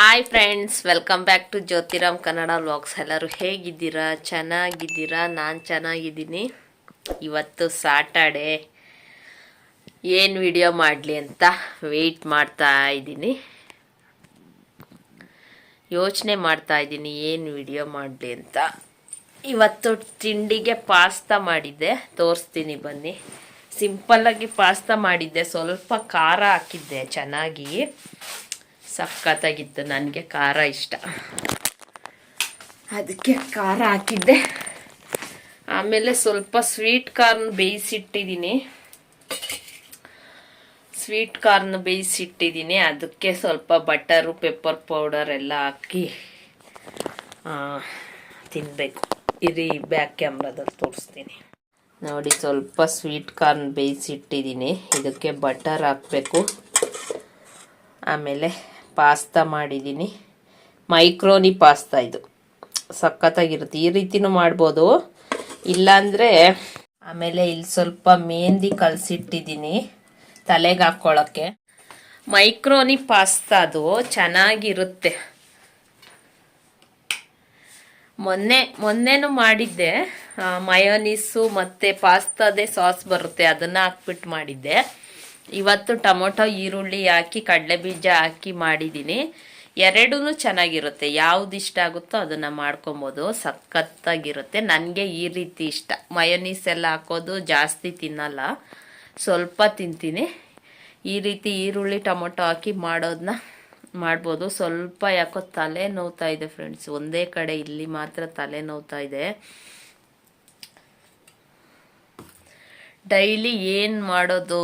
Hi friends welcome back to Jyotiram Kannada vlogs ಎಲ್ಲರೂ ಹೇಗಿದ್ದೀರಾ? ಚೆನ್ನಾಗಿದ್ದೀರಾ? ನಾನು ಚೆನ್ನಾಗಿದ್ದೀನಿ. ಇವತ್ತು ಸಾಟರ್ಡೆ ಏನು ವಿಡಿಯೋ ಮಾಡಲಿ ಅಂತ ವೆಯ್ಟ್ ಮಾಡ್ತಾ ಇದ್ದೀನಿ. ಯೋಚನೆ ಮಾಡ್ತಾ ಇದ್ದೀನಿ ಏನು ವಿಡಿಯೋ ಮಾಡಲಿ ಅಂತ. ಇವತ್ತು ತಿಂಡಿಗೆ ಪಾಸ್ತಾ ಮಾಡಿದ್ದೆ. ತೋರಿಸ್ತೀನಿ ಬನ್ನಿ. ಸಿಂಪಲ್ಲಾಗಿ ಪಾಸ್ತಾ ಮಾಡಿದ್ದೆ. ಸ್ವಲ್ಪ ಖಾರ ಹಾಕಿದ್ದೆ. ಚೆನ್ನಾಗಿ. ಸಖತ್ತಾಗಿತ್ತು ನನಗೆ ಖಾರ ಇಷ್ಟ. ಅದಕ್ಕೆ ಖಾರ ಹಾಕಿದ್ದೆ. ಆಮೇಲೆ ಸ್ವಲ್ಪ ಸ್ವೀಟ್ ಕಾರ್ನ್ ಬೇಯಿಸಿಟ್ಟಿದ್ದೀನಿ. ಸ್ವೀಟ್ ಕಾರ್ನ್ ಬೇಯಿಸಿಟ್ಟಿದ್ದೀನಿ. ಅದಕ್ಕೆ ಸ್ವಲ್ಪ ಬಟರು ಪೆಪ್ಪರ್ ಪೌಡರ್ ಎಲ್ಲ ಹಾಕಿ ತಿನ್ನಬೇಕು ಇರಿ ಬ್ಯಾಕ್ ಕ್ಯಾಮ್ರಾದಲ್ಲಿ ತೋರಿಸ್ತೀನಿ. ನೋಡಿ ಸ್ವಲ್ಪ ಸ್ವೀಟ್ ಕಾರ್ನ್ ಬೇಯಿಸಿಟ್ಟಿದ್ದೀನಿ. ಇದಕ್ಕೆ ಬಟರ್ ಹಾಕಬೇಕು. ಆಮೇಲೆ ಪಾಸ್ತಾ ಮಾಡಿದ್ದೀನಿ. ಮೈಕ್ರೋನಿ ಪಾಸ್ತಾ ಇದು. ಸಖತ್ತಾಗಿರುತ್ತೆ. ಈ ರೀತಿನೂ ಮಾಡ್ಬೋದು. ಇಲ್ಲಾಂದರೆ ಆಮೇಲೆ ಇಲ್ಲಿ ಸ್ವಲ್ಪ ಮೆಹಂದಿ ಕಲಸಿಟ್ಟಿದ್ದೀನಿ ತಲೆಗೆ ಹಾಕ್ಕೊಳ್ಳೋಕ್ಕೆ ಮೈಕ್ರೋನಿ ಪಾಸ್ತಾ ಅದು ಚೆನ್ನಾಗಿರುತ್ತೆ. ಮೊನ್ನೆ, ಮೊನ್ನೆನೂ ಮಾಡಿದ್ದೆ. ಮಯೋನೀಸು ಮತ್ತು ಪಾಸ್ತಾದೇ ಸಾಸ್ ಬರುತ್ತೆ. ಅದನ್ನು ಹಾಕ್ಬಿಟ್ಟು ಮಾಡಿದ್ದೆ. ಇವತ್ತು ಟೊಮೊಟೊ, ಈರುಳ್ಳಿ ಹಾಕಿ ಕಡಲೆ ಬೀಜ ಹಾಕಿ ಮಾಡಿದ್ದೀನಿ. ಎರಡೂ ಚೆನ್ನಾಗಿರುತ್ತೆ. ಯಾವ್ದು ಇಷ್ಟ ಆಗುತ್ತೋ ಅದನ್ನು ಮಾಡ್ಕೊಬೋದು. ಸಖತ್ತಾಗಿರುತ್ತೆ. ನನಗೆ ಈ ರೀತಿ ಇಷ್ಟ. ಮಯೋನೀಸ್ ಎಲ್ಲ ಹಾಕೋದು ಜಾಸ್ತಿ ತಿನ್ನಲ್ಲ. ಸ್ವಲ್ಪ ತಿಂತೀನಿ. ಈ ರೀತಿ ಈರುಳ್ಳಿ, ಟೊಮೊಟೊ ಹಾಕಿ ಮಾಡೋದನ್ನ ಮಾಡ್ಬೋದು. ಸ್ವಲ್ಪ ಯಾಕೋ ತಲೆ ನೋವ್ತಾ ಇದೆ ಫ್ರೆಂಡ್ಸ್. ಒಂದೇ ಕಡೆ ಇಲ್ಲಿ ಮಾತ್ರ ತಲೆ ನೋವ್ತಾ ಇದೆ. ಡೈಲಿ ಏನು ಮಾಡೋದು?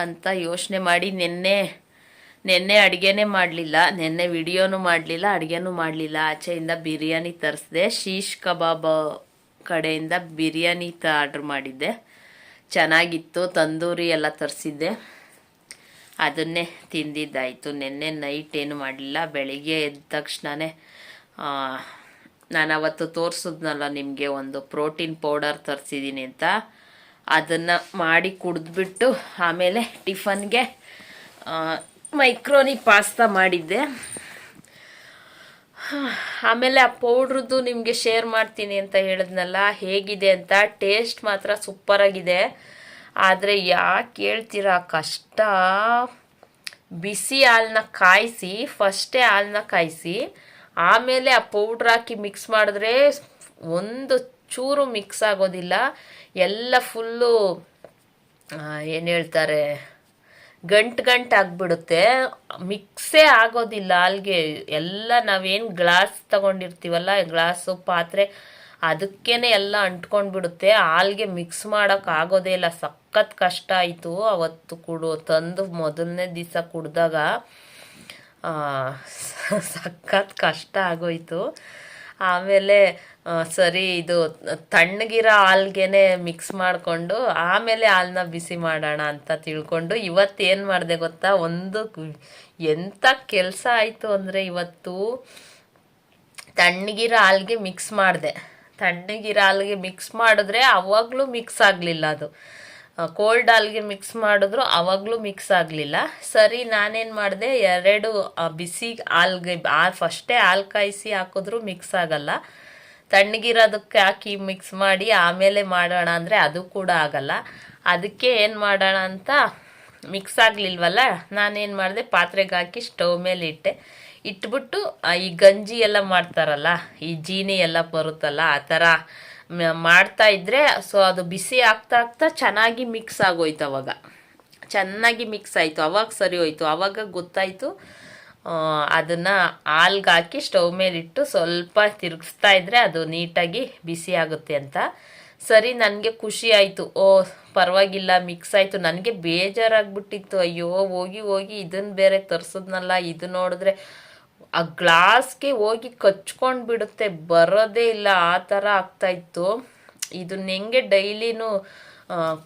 ಅಂತ ಯೋಚನೆ ಮಾಡಿ ನಿನ್ನೆ ನಿನ್ನೆ ಅಡುಗೆನೇ ಮಾಡಲಿಲ್ಲ. ನಿನ್ನೆ ವಿಡಿಯೋನೂ ಮಾಡಲಿಲ್ಲ, ಅಡುಗೆನೂ ಮಾಡಲಿಲ್ಲ. ಆಚೆಯಿಂದ ಬಿರಿಯಾನಿ ತರಿಸಿದೆ. ಶೀಶ್ ಕಬಾಬ್ ಕಡೆಯಿಂದ ಬಿರಿಯಾನಿ ತ ಆರ್ಡ್ರ್ ಮಾಡಿದ್ದೆ. ಚೆನ್ನಾಗಿತ್ತು, ತಂದೂರಿ ಎಲ್ಲ ತರಿಸಿದ್ದೆ. ಅದನ್ನೇ ತಿಂದಿದ್ದಾಯಿತು. ನಿನ್ನೆ ನೈಟ್ ಏನು ಮಾಡಲಿಲ್ಲ. ಬೆಳಿಗ್ಗೆ ಎದ್ದ ತಕ್ಷಣವೇ ನಾನು ಅವತ್ತು ತೋರಿಸಿದ್ನಲ್ಲ ನಿಮಗೆ ಒಂದು ಪ್ರೋಟೀನ್ ಪೌಡರ್ ತರಿಸಿದ್ದೀನಿ ಅಂತ. ಅದನ್ನು ಮಾಡಿ ಕುಡಿದ್ಬಿಟ್ಟು ಆಮೇಲೆ ಟಿಫನ್ಗೆ ಮೈಕ್ರೋನಿ ಪಾಸ್ತಾ ಮಾಡಿದ್ದೆ. ಆಮೇಲೆ ಆ ಪೌಡ್ರದ್ದು ನಿಮಗೆ ಶೇರ್ ಮಾಡ್ತೀನಿ ಅಂತ ಹೇಳಿದ್ನಲ್ಲ, ಹೇಗಿದೆ ಅಂತ ಟೇಸ್ಟ್ ಮಾತ್ರ ಸೂಪರಾಗಿದೆ. ಆದರೆ ಯಾಕೆ ಹೇಳ್ತೀರಾ, ಕಷ್ಟ. ಬಿಸಿ ಹಾಲನ್ನ ಕಾಯಿಸಿ, ಫಸ್ಟೇ ಹಾಲನ್ನ ಕಾಯಿಸಿ, ಆಮೇಲೆ ಆ ಪೌಡ್ರ್ ಹಾಕಿ ಮಿಕ್ಸ್ ಮಾಡಿದ್ರೆ ಒಂದು ಚೂರು ಮಿಕ್ಸ್ ಆಗೋದಿಲ್ಲ. ಎಲ್ಲ ಫುಲ್ಲು ಏನು ಹೇಳ್ತಾರೆ, ಗಂಟು ಗಂಟು ಆಗಿಬಿಡುತ್ತೆ. ಮಿಕ್ಸೇ ಆಗೋದಿಲ್ಲ ಅಲ್ಲಿಗೆ ಎಲ್ಲ ನಾವೇನು ಗ್ಲಾಸ್ ತಗೊಂಡಿರ್ತೀವಲ್ಲ ಗ್ಲಾಸು ಪಾತ್ರೆ, ಅದಕ್ಕೇನೆ ಎಲ್ಲ ಅಂಟ್ಕೊಂಡ್ಬಿಡುತ್ತೆ. ಹಾಲ್ಗೆ ಮಿಕ್ಸ್ ಮಾಡೋಕೆ ಆಗೋದೇ ಇಲ್ಲ. ಸಖತ್ ಕಷ್ಟ ಆಯಿತು ಅವತ್ತು ಕುಡು, ತಂದು ಮೊದಲನೇ ದಿವಸ ಕುಡ್ದಾಗ. ಸಖತ್ ಕಷ್ಟ ಆಗೋಯ್ತು. ಆಮೇಲೆ ಸರಿ, ಇದು ತಣ್ಣಗಿರೋ ಹಾಲ್ಗೆನೆ ಮಿಕ್ಸ್ ಮಾಡಿಕೊಂಡು ಆಮೇಲೆ ಹಾಲನ್ನ ಬಿಸಿ ಮಾಡೋಣ ಅಂತ ತಿಳ್ಕೊಂಡು ಇವತ್ತು ಏನು ಮಾಡಿದೆ ಗೊತ್ತಾ? ಒಂದು ಎಂಥ ಕೆಲಸ ಆಯಿತು ಅಂದರೆ ಇವತ್ತು ತಣ್ಣಗಿರೋ ಹಾಲ್ಗೆ ಮಿಕ್ಸ್ ಮಾಡಿದೆ. ತಣ್ಣಗಿರೋ ಹಾಲ್ಗೆ ಮಿಕ್ಸ್ ಮಾಡಿದ್ರೆ ಅವಾಗಲೂ ಮಿಕ್ಸ್ ಆಗಲಿಲ್ಲ ಅದು. ಕೋಲ್ಡ್ ಹಾಲ್ಗೆ ಮಿಕ್ಸ್ ಮಾಡಿದ್ರು ಅವಾಗಲೂ ಮಿಕ್ಸ್ ಆಗಲಿಲ್ಲ. ಸರಿ, ನಾನೇನು ಮಾಡಿದೆ? ಎರಡು ಬಿಸಿ ಹಾಲ್ಗೆ, ಆ ಫಸ್ಟೇ ಹಾಲು ಕಾಯಿಸಿ ಹಾಕಿದ್ರು ಮಿಕ್ಸ್ ಆಗಲ್ಲ. ತಣ್ಣಗಿರೋದಕ್ಕೆ ಹಾಕಿ ಮಿಕ್ಸ್ ಮಾಡಿ ಆಮೇಲೆ ಮಾಡೋಣ ಅಂದರೆ ಅದು ಕೂಡ ಆಗಲ್ಲ. ಅದಕ್ಕೆ ಏನು ಮಾಡೋಣ ಅಂತ ಮಿಕ್ಸ್ ಆಗಲಿಲ್ವಲ್ಲ? ನಾನೇನು ಮಾಡಿದೆ, ಪಾತ್ರೆಗೆ ಹಾಕಿ ಸ್ಟವ್ ಮೇಲೆ ಇಟ್ಟೆ. ಇಟ್ಬಿಟ್ಟು ಈ ಗಂಜಿ ಎಲ್ಲ ಮಾಡ್ತಾರಲ್ಲ, ಈ ಜೀನಿ ಎಲ್ಲ ಬರುತ್ತಲ್ಲ, ಆ ಥರ ಮಾಡ್ತಾ ಇದ್ರೆ ಸೊ ಅದು ಬಿಸಿ ಆಗ್ತಾ ಆಗ್ತಾ ಚೆನ್ನಾಗಿ ಮಿಕ್ಸ್ ಆಗೋಯ್ತು ಅವಾಗ. ಚೆನ್ನಾಗಿ ಮಿಕ್ಸ್ ಆಯಿತು. ಅವಾಗ ಸರಿ ಹೋಯ್ತು. ಅವಾಗ ಗೊತ್ತಾಯಿತು. ಅದನ್ನು ಹಾಲ್ಗೆ ಹಾಕಿ ಸ್ಟವ್ ಮೇಲಿಟ್ಟು ಸ್ವಲ್ಪ ತಿರುಗಿಸ್ತಾ ಇದ್ದರೆ ಅದು ನೀಟಾಗಿ ಬಿಸಿ ಆಗುತ್ತೆ ಅಂತ. ಸರಿ, ನನಗೆ ಖುಷಿ ಆಯಿತು. ಓ, ಪರವಾಗಿಲ್ಲ, ಮಿಕ್ಸ್ ಆಯಿತು. ನನಗೆ ಬೇಜಾರಾಗ್ಬಿಟ್ಟಿತ್ತು. ಅಯ್ಯೋ, ಹೋಗಿ ಹೋಗಿ ಇದನ್ನು ಬೇರೆ ತರಿಸಿದ್ನಲ್ಲ, ಇದು ನೋಡಿದ್ರೆ ಆ ಗ್ಲಾಸ್ಗೆ ಹೋಗಿ ಕಚ್ಕೊಂಡು ಬಿಡುತ್ತೆ. ಬರೋದೇ ಇಲ್ಲ, ಆ ಥರ ಆಗ್ತಾಯಿತ್ತು ಇದನ್ನ ಹೆಂಗೆ ಡೈಲಿನೂ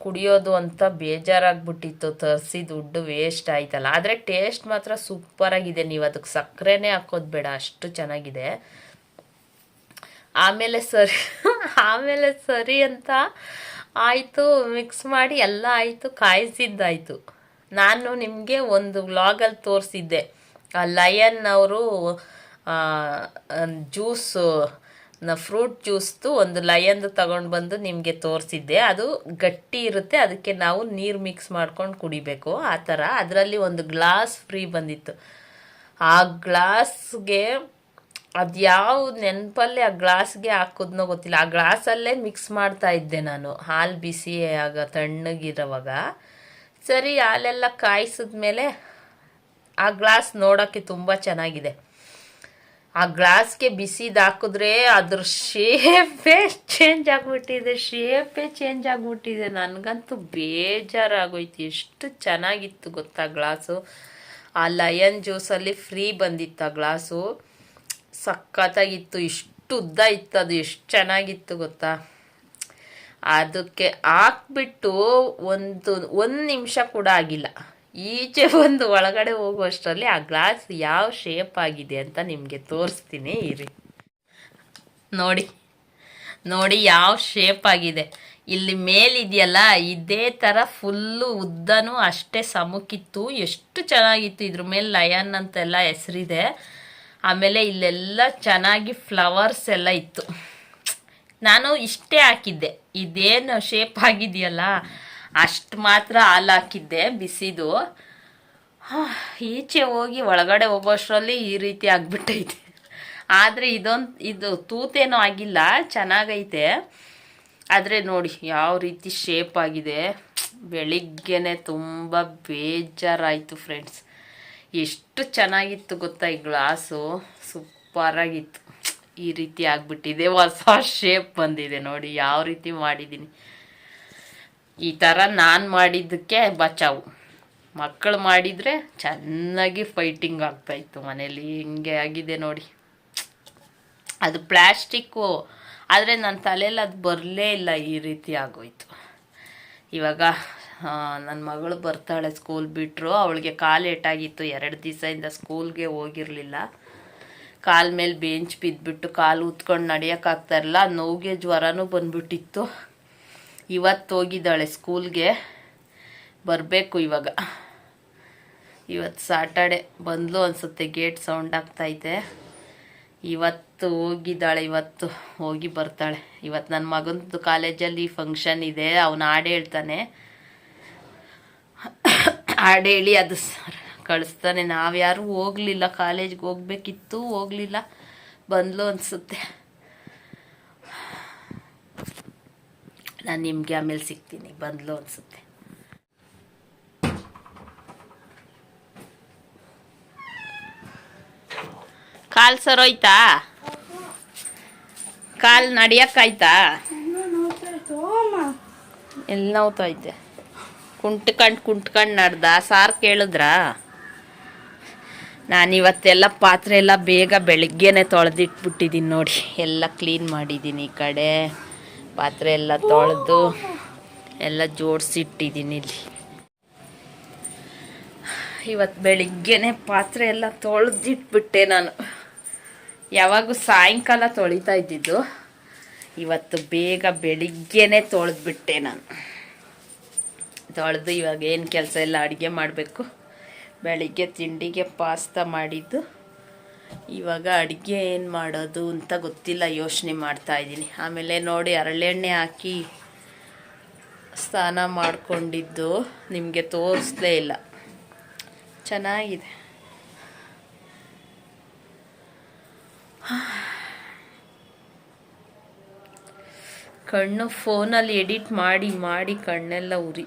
ಕುಡಿಯೋದು ಅಂತ ಬೇಜಾರಾಗ್ಬಿಟ್ಟಿತ್ತು. ತರಿಸಿ ದುಡ್ಡು ವೇಸ್ಟ್ ಆಯ್ತಲ್ಲ. ಆದರೆ ಟೇಸ್ಟ್ ಮಾತ್ರ ಸೂಪರಾಗಿದೆ. ನೀವು ಅದಕ್ಕೆ ಸಕ್ಕರೆನೇ ಹಾಕೋದು ಬೇಡ. ಅಷ್ಟು ಚೆನ್ನಾಗಿದೆ. ಆಮೇಲೆ ಸರಿ ಆಮೇಲೆ ಸರಿ ಅಂತ ಆಯಿತು. ಮಿಕ್ಸ್ ಮಾಡಿ ಎಲ್ಲ ಆಯಿತು. ಕಾಯಿಸಿದ್ದಾಯಿತು. ನಾನು ನಿಮಗೆ ಒಂದು ವ್ಲಾಗಲ್ಲಿ ತೋರಿಸಿದ್ದೆ. ಲಯನ್ ಅವರು ಜ್ಯೂಸು ಫ್ರೂಟ್ ಜ್ಯೂಸ್ದು ಒಂದು ಲಯನ್ದು ತಗೊಂಡು ಬಂದು ನಿಮಗೆ ತೋರಿಸಿದ್ದೆ. ಅದು ಗಟ್ಟಿ ಇರುತ್ತೆ, ಅದಕ್ಕೆ ನಾವು ನೀರು ಮಿಕ್ಸ್ ಮಾಡ್ಕೊಂಡು ಕುಡಿಬೇಕು. ಆ ಥರ ಅದರಲ್ಲಿ ಒಂದು ಗ್ಲಾಸ್ ಫ್ರೀ ಬಂದಿತ್ತು. ಆ ಗ್ಲಾಸ್ಗೆ ಅದು ಯಾವ ನೆನಪಲ್ಲಿ ಆ ಗ್ಲಾಸ್ಗೆ ಹಾಕೋದ್ನೋ ಗೊತ್ತಿಲ್ಲ. ಆ ಗ್ಲಾಸಲ್ಲೇ ಮಿಕ್ಸ್ ಮಾಡ್ತಾ ಇದ್ದೆ ನಾನು. ಹಾಲು ಬಿಸಿ ಆಗ ತಣ್ಣಗಿರೋವಾಗ. ಸರಿ, ಹಾಲೆಲ್ಲ ಕಾಯಿಸಿದ್ಮೇಲೆ ಆ ಗ್ಲಾಸ್ ನೋಡೋಕ್ಕೆ ತುಂಬ ಚೆನ್ನಾಗಿದೆ. ಆ ಗ್ಲಾಸ್ಗೆ ಬಿಸಿದಾಕಿದ್ರೆ ಅದ್ರ ಶೇಪೇ ಚೇಂಜ್ ಆಗಿಬಿಟ್ಟಿದೆ ಶೇಪೇ ಚೇಂಜ್ ಆಗಿಬಿಟ್ಟಿದೆ. ನನಗಂತೂ ಬೇಜಾರಾಗೋಯ್ತು. ಎಷ್ಟು ಚೆನ್ನಾಗಿತ್ತು ಗೊತ್ತಾ ಗ್ಲಾಸು ಆ ಲಯನ್ ಜ್ಯೂಸಲ್ಲಿ ಫ್ರೀ ಬಂದಿತ್ತು ಆ ಗ್ಲಾಸು ಸಖತ್ತಾಗಿತ್ತು. ಇಷ್ಟು ಉದ್ದ ಇತ್ತು ಅದು. ಎಷ್ಟು ಚೆನ್ನಾಗಿತ್ತು ಗೊತ್ತಾ? ಅದಕ್ಕೆ ಹಾಕ್ಬಿಟ್ಟು ಒಂದು ಒಂದು ನಿಮಿಷ ಕೂಡ ಆಗಿಲ್ಲ. ಈಚೆ ಒಂದು ಒಳಗಡೆ ಹೋಗುವಷ್ಟರಲ್ಲಿ ಆ ಗ್ಲಾಸ್ ಯಾವ ಶೇಪ್ ಆಗಿದೆ ಅಂತ ನಿಮಗೆ ತೋರಿಸ್ತೀನಿ, ಇರಿ. ನೋಡಿ ನೋಡಿ ಯಾವ ಶೇಪ್ ಆಗಿದೆ. ಇಲ್ಲಿ ಮೇಲಿದೆಯಲ್ಲ, ಇದೇ ಥರ ಫುಲ್ಲು ಉದ್ದನೂ ಅಷ್ಟೇ ಸಮುಕಿತ್ತು ಎಷ್ಟು ಚೆನ್ನಾಗಿತ್ತು ಇದ್ರ ಮೇಲೆ ಲಯನ್ ಅಂತೆಲ್ಲ ಹೆಸರಿದೆ. ಆಮೇಲೆ ಇಲ್ಲೆಲ್ಲ ಚೆನ್ನಾಗಿ ಫ್ಲವರ್ಸ್ ಎಲ್ಲ ಇತ್ತು. ನಾನು ಇಷ್ಟೇ ಹಾಕಿದ್ದೆ. ಇದೇನು ಶೇಪ್ ಆಗಿದೆಯಲ್ಲ ಅಷ್ಟು ಮಾತ್ರ ಹಾಲು ಹಾಕಿದ್ದೆ, ಬಿಸಿದು. ಈಚೆ ಹೋಗಿ ಒಳಗಡೆ ಹೋಗೋಷ್ಟರಲ್ಲಿ ಈ ರೀತಿ ಆಗಿಬಿಟ್ಟೈತೆ. ಆದರೆ ಇದೊಂದು, ಇದು ತೂತೇನೂ ಆಗಿಲ್ಲ, ಚೆನ್ನಾಗೈತೆ. ಆದರೆ ನೋಡಿ, ಯಾವ ರೀತಿ ಶೇಪ್ ಆಗಿದೆ. ಬೆಳಿಗ್ಗೆನೆ ತುಂಬ ಬೇಜಾರಾಯಿತು ಫ್ರೆಂಡ್ಸ್ ಎಷ್ಟು ಚೆನ್ನಾಗಿತ್ತು ಗೊತ್ತಾ ಈ ಗ್ಲಾಸು? ಸೂಪರಾಗಿತ್ತು. ಈ ರೀತಿ ಆಗಿಬಿಟ್ಟಿದೆ, ಹೊಸ ಶೇಪ್ ಬಂದಿದೆ ನೋಡಿ, ಯಾವ ರೀತಿ ಮಾಡಿದ್ದೀನಿ. ಈ ಥರ ನಾನು ಮಾಡಿದ್ದಕ್ಕೆ ಬಚಾವು. ಮಕ್ಕಳು ಮಾಡಿದರೆ ಚೆನ್ನಾಗಿ ಫೈಟಿಂಗ್ ಆಗ್ತಾಯಿತ್ತು ಮನೇಲಿ. ಹಿಂಗೆ ಆಗಿದೆ ನೋಡಿ. ಅದು ಪ್ಲ್ಯಾಸ್ಟಿಕ್ಕು ಆದರೆ ನನ್ನ ತಲೆಯಲ್ಲಿ ಅದು ಬರಲೇ ಇಲ್ಲ ಈ ರೀತಿ ಆಗೋಯ್ತು. ಇವಾಗ ನನ್ನ ಮಗಳು ಬರ್ತಾಳೆ ಸ್ಕೂಲ್ ಬಿಟ್ಟರು ಅವಳಿಗೆ ಕಾಲು ಏಟಾಗಿತ್ತು ಎರಡು ದಿವಸದಿಂದ ಸ್ಕೂಲ್ಗೆ ಹೋಗಿರಲಿಲ್ಲ. ಕಾಲ ಮೇಲೆ ಬೆಂಚ್ ಬಿದ್ದುಬಿಟ್ಟು ಕಾಲು ಉತ್ಕೊಂಡು ನಡೆಯೋಕ್ಕಾಗ್ತಾ ಇರಲಿಲ್ಲ. ನೋವಿಗೆ ಜ್ವರನೂ ಬಂದ್ಬಿಟ್ಟಿತ್ತು. ಇವತ್ತು ಹೋಗಿದ್ದಾಳೆ ಸ್ಕೂಲ್ಗೆ. ಬರಬೇಕು ಇವಾಗ. ಇವತ್ತು ಸಾಟರ್ಡೆ ಬಂದ್ಲು ಅನಿಸುತ್ತೆ ಗೇಟ್ ಸೌಂಡ್ ಆಗ್ತೈತೆ. ಇವತ್ತು ಹೋಗಿದ್ದಾಳೆ, ಇವತ್ತು ಹೋಗಿ ಬರ್ತಾಳೆ. ಇವತ್ತು ನನ್ನ ಮಗನದು ಕಾಲೇಜಲ್ಲಿ ಫಂಕ್ಷನ್ ಇದೆ, ಅವನು ಹಾಡು ಹೇಳ್ತಾನೆ. ಹಾಡು ಹೇಳಿ ಅದು ಕಳಿಸ್ತಾನೆ. ನಾವು ಯಾರೂ ಹೋಗಲಿಲ್ಲ, ಕಾಲೇಜ್ಗೆ ಹೋಗ್ಬೇಕಿತ್ತು, ಹೋಗಲಿಲ್ಲ. ಬಂದ್ಲು ಅನಿಸುತ್ತೆ. ನಾನು ನಿಮಗೆ ಆಮೇಲೆ ಸಿಗ್ತೀನಿ. ಬಂದ್ಲು ಅನಿಸುತ್ತೆ. ಕಾಲು ಸರೋಯ್ತಾ ಕಾಲು ನಡಿಯೋಕ್ಕಾಯ್ತಾ ಎಲ್ಲಿ ನೋವ್ತೈತೆ? ಕುಂಟ್ಕಂಡು ಕುಂಟ್ಕಂಡು ನಡ್ದ? ಸಾರು ಕೇಳಿದ್ರಾ? ನಾನಿವತ್ತೆಲ್ಲ ಪಾತ್ರೆ ಎಲ್ಲ ಬೇಗ ಬೆಳಿಗ್ಗೆನೆ ತೊಳೆದಿಟ್ಬಿಟ್ಟಿದ್ದೀನಿ ನೋಡಿ. ಎಲ್ಲ ಕ್ಲೀನ್ ಮಾಡಿದ್ದೀನಿ ಈ ಕಡೆ. ಪಾತ್ರೆ ಎಲ್ಲ ತೊಳೆದು ಎಲ್ಲ ಜೋಡಿಸಿಟ್ಟಿದ್ದೀನಿ ಇಲ್ಲಿ. ಇವತ್ತು ಬೆಳಿಗ್ಗೆನೆ ಪಾತ್ರೆ ಎಲ್ಲ ತೊಳೆದಿಟ್ಬಿಟ್ಟೆ ನಾನು. ಯಾವಾಗೂ ಸಾಯಂಕಾಲ ತೊಳಿತಾ ಇದ್ದಿದ್ದು. ಇವತ್ತು ಬೇಗ ಬೆಳಿಗ್ಗೆನೆ ತೊಳೆದ್ಬಿಟ್ಟೆ ನಾನು. ತೊಳೆದು ಇವಾಗ ಏನು ಕೆಲಸ ಎಲ್ಲ ಅಡುಗೆ ಮಾಡಬೇಕು. ಬೆಳಿಗ್ಗೆ ತಿಂಡಿಗೆ ಪಾಸ್ತಾ ಮಾಡಿದ್ದು. ಇವಾಗ ಅಡುಗೆ ಏನು ಮಾಡೋದು ಅಂತ ಗೊತ್ತಿಲ್ಲ, ಯೋಚನೆ ಮಾಡ್ತಾ ಇದ್ದೀನಿ. ಆಮೇಲೆ ನೋಡಿ ಹರಳೆಣ್ಣೆ ಹಾಕಿ ಸ್ನಾನ ಮಾಡಿಕೊಂಡಿದ್ದು ನಿಮಗೆ ತೋರಿಸ್ಲೇ ಇಲ್ಲ. ಚೆನ್ನಾಗಿದೆ. ಕಣ್ಣು ಫೋನಲ್ಲಿ ಎಡಿಟ್ ಮಾಡಿ ಮಾಡಿ ಕಣ್ಣೆಲ್ಲ ಉರಿ.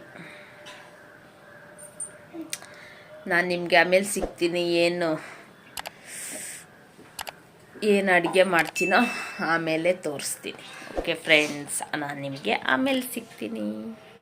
ನಾನು ನಿಮಗೆ ಆಮೇಲೆ ಸಿಗ್ತೀನಿ, ಏನು? ಏನು ಅಡುಗೆ ಮಾಡ್ತೀನೋ ಆಮೇಲೆ ತೋರಿಸ್ತೀನಿ. ಓಕೆ ಫ್ರೆಂಡ್ಸ್ ನಾನು ನಿಮಗೆ ಆಮೇಲೆ ಸಿಗ್ತೀನಿ.